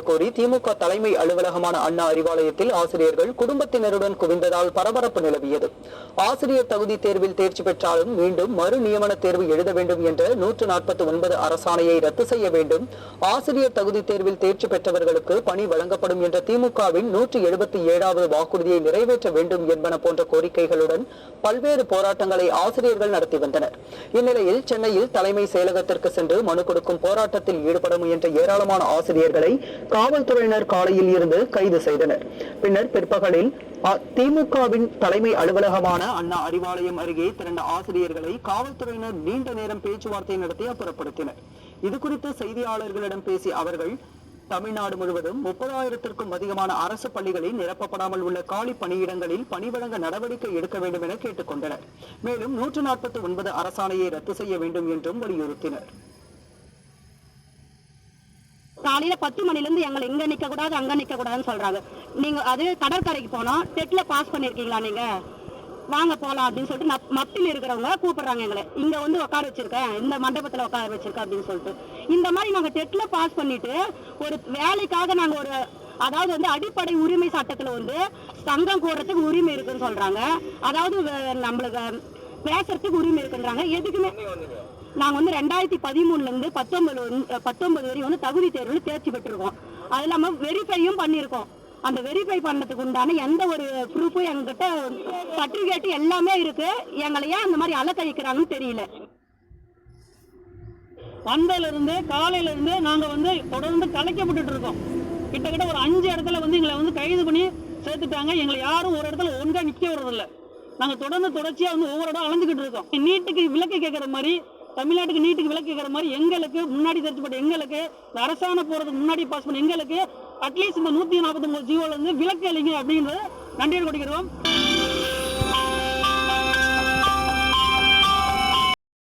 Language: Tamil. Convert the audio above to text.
கோரி திமுக தலைமை அலுவலகமான அண்ணா அறிவாலயத்தில் ஆசிரியர்கள் குடும்பத்தினருடன் குவிந்ததால் பரபரப்பு நிலவியது. ஆசிரியர் தகுதி தேர்வில் தேர்ச்சி பெற்றாலும் மீண்டும் மறு நியமன தேர்வு எழுத வேண்டும் என்ற நூற்று நாற்பத்தி ஒன்பது அரசாணையை ரத்து செய்ய வேண்டும். ஆசிரியர் தகுதி தேர்வில் தேர்ச்சி பெற்றவர்களுக்கு பணி வழங்கப்படும் என்ற திமுகவின் நூற்றி எழுபத்தி ஏழாவது வாக்குறுதியை நிறைவேற்ற வேண்டும் என்பன போன்ற கோரிக்கைகளுடன் பல்வேறு போராட்டங்களை ஆசிரியர்கள் நடத்தி வந்தனர். இந்நிலையில் சென்னையில் தலைமை செயலகத்திற்கு சென்று மனு கொடுக்கும் போராட்டத்தில் ஈடுபட முயன்ற ஏராளமான ஆசிரியர்களை காவல்துறையினர் காலையில் இருந்து கைது செய்தனர். பின்னர் பிற்பகலில் திமுகவின் தலைமை அலுவலகமான அண்ணா அறிவாலயம் அருகே திரண்ட ஆசிரியர்களை காவல்துறையினர் நீண்ட நேரம் பேச்சுவார்த்தை நடத்தி அப்புறப்படுத்தினர். இது குறித்து செய்தியாளர்களிடம் பேசிய அவர்கள் தமிழ்நாடு முழுவதும் முப்பதாயிரத்திற்கும் அதிகமான அரசு பள்ளிகளில் நிரப்பப்படாமல் உள்ள காலி பணியிடங்களில் பணி வழங்க நடவடிக்கை எடுக்க வேண்டும் என கேட்டுக்கொண்டனர். மேலும் நூற்று நாற்பத்தி ஒன்பது அரசாணையை ரத்து செய்ய வேண்டும் என்றும் வலியுறுத்தினர். காலையில பத்து மணில இருந்து எங்களை இங்க நிக்க கூடாது அங்க நிக்க கூடாதுன்னு சொல்றாங்க. நீங்க அது கடற்கரைக்கு போனோம் டெட்ல பாஸ் பண்ணிருக்கீங்களா நீங்க? வாங்க போலாம் அப்படின்னு சொல்லிட்டு நப்- மப்பில் இருக்கிறவங்க கூப்பிடுறாங்க எங்களை. இங்க வந்து உட்கார வச்சிருக்கேன் இந்த மண்டபத்துல உட்கார வச்சிருக்கேன் அப்படின்னு சொல்லிட்டு. இந்த மாதிரி நாங்க டெட்ல பாஸ் பண்ணிட்டு ஒரு வேலைக்காக நாங்க ஒரு அதாவது வந்து அடிப்படை உரிமை சட்டத்துல வந்து சங்கம் கூடுறதுக்கு உரிமை இருக்குன்னு சொல்றாங்க. அதாவது நம்மளுக்கு பேசுறதுக்கு உரிமை இருக்குன்றாங்க. எதுக்குமே நாங்க வந்து ரெண்டாயிரத்தி பதிமூணுல இருந்து பத்தொன்பது பத்தொன்பது வரையும் வந்து தகுதி தேர்வில் தேர்ச்சி பெற்றிருக்கோம். அது இல்லாம வெரிஃபையும் பண்ணியிருக்கோம். அந்த வெரிஃபை பண்ணதுக்கு உண்டான எந்த ஒரு ப்ரூஃபும் எங்ககிட்ட சர்டிபிகேட் எல்லாமே இருக்கு. எங்களை ஏன் அந்த மாதிரி அலக்கழிக்கிறாங்கன்னு தெரியல. வந்ததுல இருந்து காலையில இருந்து நாங்க வந்து தொடர்ந்து கலைக்கப்பட்டு இருக்கோம். கிட்டத்தட்ட ஒரு அஞ்சு இடத்துல வந்து எங்களை வந்து கைது பண்ணி சேர்த்துட்டாங்க. எங்களை யாரும் ஒரு இடத்துல ஒன்றா நிக்க விடுறதில்ல. நாங்க தொடர்ந்து தொடர்ச்சியா வந்து ஒவ்வொரு இடம் அலைஞ்சுக்கிட்டு இருக்கோம். நீட்டுக்கு விலக்கு கேட்கற மாதிரி தமிழ்நாட்டுக்கு நீட்டுக்கு விலக்கு மாதிரி எங்களுக்கு முன்னாடி தெரிஞ்சுப்பட்ட எங்களுக்கு அரசாணை போறதுக்கு முன்னாடி பாஸ் பண்ண எங்களுக்கு அட்லீஸ்ட் இந்த நூத்தி நாற்பத்தி ஒன்பது ஜீவோல இருந்து விலக்கு அளிங்க அப்படின்றத நன்றியோடு கொடுக்கிறோம்